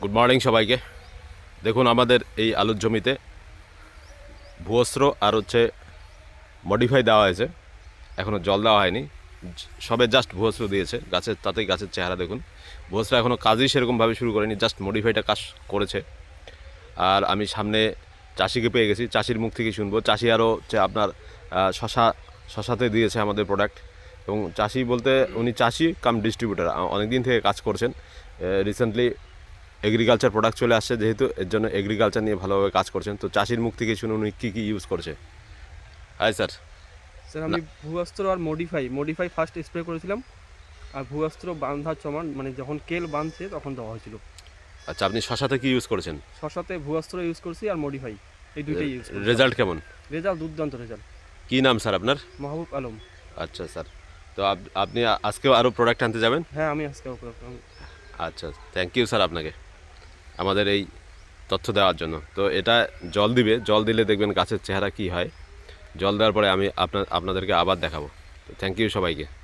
Good morning সবাইকে। দেখুন আমাদের এই আলুর জমিতে ভূয়স্ত্র আর হচ্ছে মডিফাই দেওয়া হয়েছে। এখনও জল দেওয়া হয়নি। সবে জাস্ট ভূয়স্ত্র দিয়েছে। গাছের, তাতেই গাছের চেহারা দেখুন। ভূয়স্ত্র এখনও কাজই সেরকমভাবে শুরু করেনি জাস্ট মডিফাইটা কাজ করেছে। আর আমি সামনে চাষিকে পেয়ে গেছি। চাষির মুখ থেকে শুনব। চাষি আরও হচ্ছে আপনার শশা, শশাতে দিয়েছে আমাদের প্রোডাক্ট এবং চাষি বলতে উনি চাষি, কাম ডিস্ট্রিবিউটার অনেক দিন থেকে কাজ করছেন। রিসেন্টলি এগ্রিকালচার প্রোডাক্ট চলে আসছে যেহেতু এর জন্য এগ্রিকালচার নিয়ে ভালোভাবে কাজ করছেন। তো চাষির মুখ থেকে শুনুন উনি কী কী ইউজ করছে? হাই স্যার স্যার আমি ভূয়াস্ত্র আর মডিফাই মডিফাই ফার্স্ট স্প্রে করেছিলাম আর ভূয়াস্ত্র বাঁধার চমান মানে যখন কেল বাঁধছে তখন দেওয়া হয়েছিল। আচ্ছা আপনি শশাতে কি ইউজ করেছেন? শশাতে ভূয়াস্ত্র ইউজ করছি আর মডিফাই এই দুইটাই ইউজ রেজাল্ট কেমন? রেজাল্ট দুর্দান্ত রেজাল্ট কী নাম স্যার আপনার? মাহবুব আলম। আচ্ছা স্যার তো আপনি আজকেও আরও প্রোডাক্ট আনতে যাবেন? হ্যাঁ আমি আজকে আচ্ছা থ্যাংক ইউ স্যার আপনাকে। আমাদের এই তথ্য দেওয়ার জন্য। তো এটা জল দিবে, জল দিলে দেখবেন গাছের চেহারা কি হয়। জল দেওয়ার পরে আমি আপনার আপনাদেরকে আবার দেখাবো। তো থ্যাংক ইউ সবাইকে।